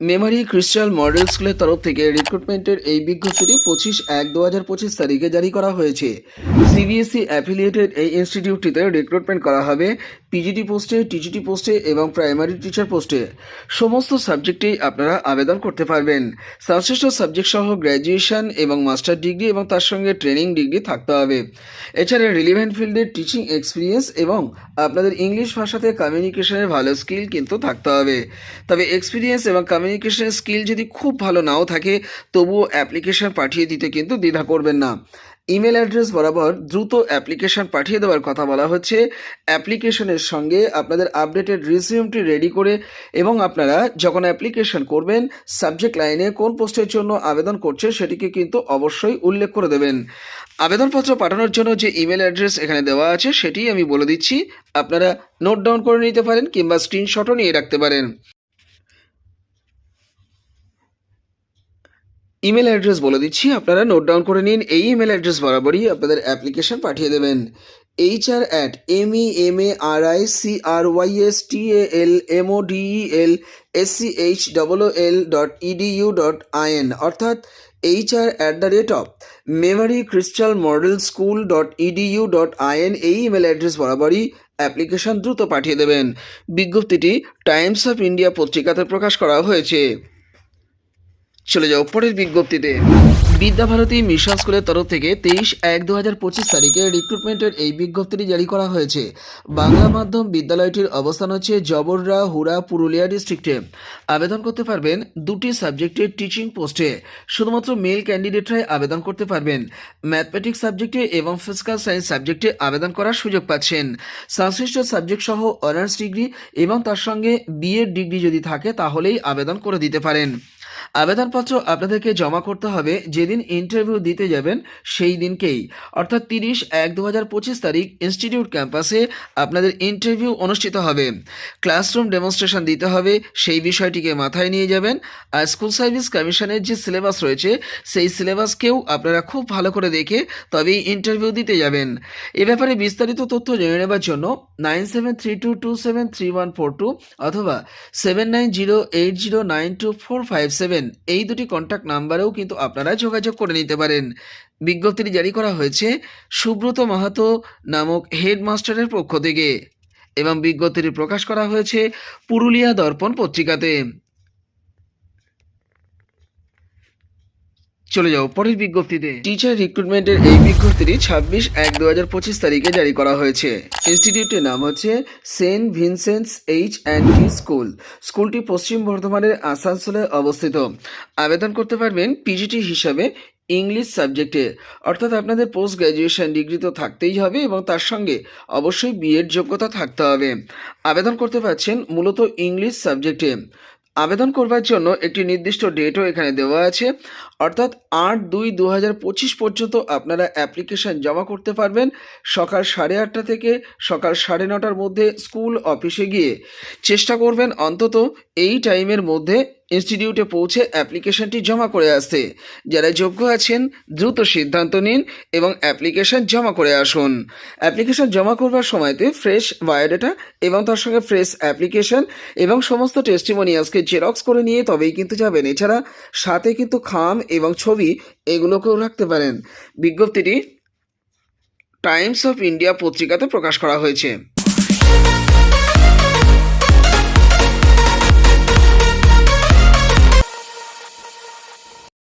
Memari crystal model স্কুলের তরফ থেকে রিক্রুটমেন্টের এই বিজ্ঞপ্তিটি পঁচিশ এক দু হাজার পঁচিশ তারিখে জারি করা হয়েছে। সিবিএসই অ্যাফিলিয়েটেড এই ইনস্টিটিউটটিতে রিক্রুটমেন্ট করা হবে পিজিটি পোস্টে টিজিটি পোস্টে এবং প্রাইমারি টিচার পোস্টে সমস্ত সাবজেক্টেই আপনারা আবেদন করতে পারবেন। সংশ্লিষ্ট সাবজেক্ট সহ গ্র্যাজুয়েশন এবং মাস্টার ডিগ্রি এবং তার সঙ্গে ট্রেনিং ডিগ্রি থাকতে হবে। এছাড়া রিলিভেন্ট ফিল্ডের টিচিং এক্সপিরিয়েন্স এবং আপনাদের ইংলিশ ভাষাতে কমিউনিকেশনের ভালো স্কিল কিন্তু থাকতে হবে। তবে এক্সপিরিয়েন্স এবং কমিউনিকেশনের স্কিল যদি খুব ভালো নাও থাকে, তবুও অ্যাপ্লিকেশন পাঠিয়ে দিতে কিন্তু দ্বিধা করবেন না। ইমেল অ্যাড্রেস বরাবর দ্রুত অ্যাপ্লিকেশন পাঠিয়ে দেওয়ার কথা বলা হচ্ছে। অ্যাপ্লিকেশনের সঙ্গে আপনাদের আপডেটেড রিজিউমটি রেডি করে এবং আপনারা যখন অ্যাপ্লিকেশন করবেন সাবজেক্ট লাইনে কোন পোস্টের জন্য আবেদন করছে সেটিকে কিন্তু অবশ্যই উল্লেখ করে দেবেন। আবেদনপত্র পাঠানোর জন্য যে ইমেল অ্যাড্রেস এখানে দেওয়া আছে সেটি আমি বলে দিচ্ছি। আপনারা নোট ডাউন করে নিতে পারেন কিংবা স্ক্রিনশটও নিয়ে রাখতে পারেন। ইমেল অ্যাড্রেস বলে দিচ্ছি, আপনারা নোট ডাউন করে নিন, এই ইমেল অ্যাড্রেস বরাবরই আপনাদের অ্যাপ্লিকেশন পাঠিয়ে দেবেন। H R at M E M A R I C R Y S T A L M O D E L S C H double O L dot EDU dot IN অর্থাৎ H R at the rate of Memari crystal model school dot EDU dot IN এই email address বরাবরই application দ্রুত পাঠিয়ে দেবেন। বিজ্ঞপ্তিটি Times of India পত্রিকাতে প্রকাশ করা হয়েছে। চলে যাও পরের বিজ্ঞপ্তিতে। বিদ্যাভারতী মিশন স্কুলের তরফ থেকে তেইশ এক দু হাজার পঁচিশ তারিখে রিক্রুটমেন্টের এই বিজ্ঞপ্তিটি জারি করা হয়েছে। বাংলা মাধ্যম বিদ্যালয়টির অবস্থান হচ্ছে জবররা হুড়া পুরুলিয়া ডিস্ট্রিক্টে আবেদন করতে পারবেন দুটি সাবজেক্টের টিচিং পোস্টে শুধুমাত্র মেল ক্যান্ডিডেটরাই আবেদন করতে পারবেন। ম্যাথমেটিক্স সাবজেক্টে এবং ফিজিক্যাল সায়েন্স সাবজেক্টে আবেদন করার সুযোগ পাচ্ছেন। সংশ্লিষ্ট সাবজেক্ট সহ অনার্স ডিগ্রি এবং তার সঙ্গে বিএড ডিগ্রি যদি থাকে, তাহলেই আবেদন করে দিতে পারেন। আবেদনপত্র আপনাদেরকে জমা করতে হবে যেদিন ইন্টারভিউ দিতে যাবেন সেই দিনকেই। অর্থাৎ তিরিশ এক দু তারিখ ইনস্টিটিউট ক্যাম্পাসে আপনাদের ইন্টারভিউ অনুষ্ঠিত হবে। ক্লাসরুম ডেমনস্ট্রেশন দিতে হবে, সেই বিষয়টিকে মাথায় নিয়ে যাবেন। আর স্কুল সার্ভিস কমিশনের যে সিলেবাস রয়েছে, সেই সিলেবাসকেও আপনারা খুব ভালো করে দেখে তবেই ইন্টারভিউ দিতে যাবেন। এ ব্যাপারে বিস্তারিত তথ্য জেনে নেবার জন্য nine seven three two two seven three one four two অথবা seven nine zero eight zero nine two four five seven এই দুটি কন্ট্যাক্ট নাম্বারেও কিন্তু আপনারা যোগাযোগ করে নিতে পারেন। বিজ্ঞপ্তিটি জারি করা হয়েছে সুব্রত মাহাতো নামক হেডমাস্টারের পক্ষ থেকে এবং বিজ্ঞপ্তিটি প্রকাশ করা হয়েছে পুরুলিয়া দর্পণ পত্রিকাতে। চলে যাও। পরের বিজ্ঞপ্তিতে টিচার রিক্রুটমেন্টের এই বিজ্ঞপ্তিটি ছাব্বিশ এক দু হাজার পঁচিশ তারিখে জারি করা হয়েছে। ইনস্টিটিউটের নাম হচ্ছে saint Vincent's H and T school. স্কুলটি পশ্চিম বর্ধমানের আসানসোলে অবস্থিত। আবেদন করতে পারবেন পিজিটি হিসাবে ইংলিশ সাবজেক্টে অর্থাৎ আপনাদের পোস্ট গ্র্যাজুয়েশন ডিগ্রি তো থাকতেই হবে এবং তার সঙ্গে অবশ্যই বিএড যোগ্যতা থাকতে হবে। আবেদন করতে পারছেন মূলত ইংলিশ সাবজেক্টে আবেদন করবার জন্য একটি নির্দিষ্ট ডেটও এখানে দেওয়া আছে। অর্থাৎ আট দুই দু পর্যন্ত আপনারা অ্যাপ্লিকেশান জমা করতে পারবেন সকাল সাড়ে আটটা থেকে সকাল সাড়ে নটার মধ্যে স্কুল অফিসে গিয়ে। চেষ্টা করবেন অন্তত এই টাইমের মধ্যে ইনস্টিটিউটে পৌঁছে অ্যাপ্লিকেশনটি জমা করে আসতে। যারা যোগ্য আছেন, দ্রুত সিদ্ধান্ত নিন এবং অ্যাপ্লিকেশন জমা করে আসুন। অ্যাপ্লিকেশন জমা করবার সময়তে ফ্রেশ বায়োডাটা এবং তার সঙ্গে ফ্রেশ অ্যাপ্লিকেশন এবং সমস্ত টেস্টিমোনিয়ালসকে জেরক্স করে নিয়ে তবেই কিন্তু যাবেন। এছাড়া সাথে কিন্তু খাম এবং ছবি এগুলোকেও রাখতে পারেন। বিজ্ঞপ্তিটি টাইমস অফ ইন্ডিয়া পত্রিকাতে প্রকাশ করা হয়েছে।